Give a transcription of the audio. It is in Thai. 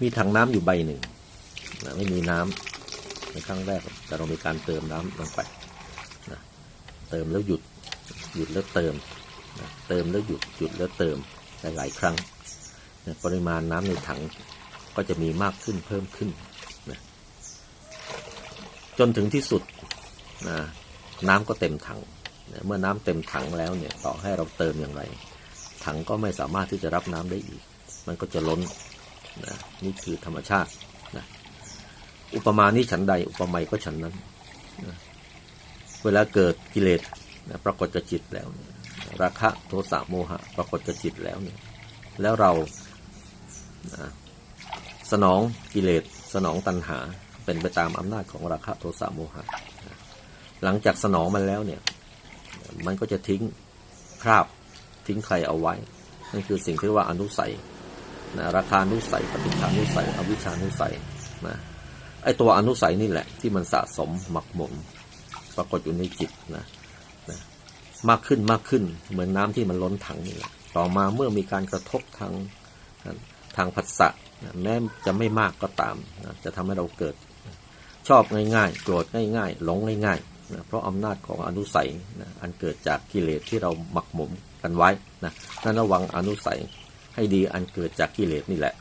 มีถังน้ำอยู่ใบหนึ่งนะไม่มีน้ำในครั้งแรกแต่เรามีการเติมน้ำลงไปนะเติมแล้วหยุดหยุดแล้วเติมนะเติมแล้วหยุดหยุดแล้วเติมหลายๆครั้งนะปริมาณน้ำในถังก็จะมีมากขึ้นเพิ่มขึ้นนะจนถึงที่สุดนะน้ำก็เต็มถังนะเมื่อน้ำเต็มถังแล้วเนี่ยต่อให้เราเติมอย่างไร ถังก็ไม่สามารถที่จะรับน้ำได้อีก มันก็จะล้น นะนี่คือธรรมชาตินะอุปมานี้ฉันใด อุปไมยก็ฉันนั้นนะเวลาเกิดกิเลสนะปรากฏกับจิตแล้ว ราคะโทสะโมหะ ปรากฏกับจิตแล้วเนี่ยแล้วเรานะสนองกิเลสสนองตัณหาเป็นไปตามอำนาจของราคะโทสะโมหะนะหลังจากสนองมันแล้วเนี่ยมันก็จะทิ้งคราบทิ้งใครเอาไว้ นั่นคือสิ่งที่เรียกว่าอนุสัย นะราคานุสัยปฏิฆานุสัยอวิชานุสัยนะไอตัวอนุสัยนี่แหละ ที่มันสะสมหมักหมมปรากฏอยู่ในจิตนะนะมากขึ้นมากขึ้นเหมือนน้ำที่มันล้นถังนี่แหละต่อมาเมื่อมีการกระทบทางทางผัสสะแม้จะไม่มากก็ตามนะจะทำให้เราเกิด ชอบง่ายๆโกรธง่ายๆหลงง่ายๆนะเพราะอำนาจของอนุสัยนะอันเกิดจากกิเลสที่เราหมักหมมกันไว้นะนั้นระวังอนุสัย ให้ดีอันเกิดจากกิเลสนี่แหละ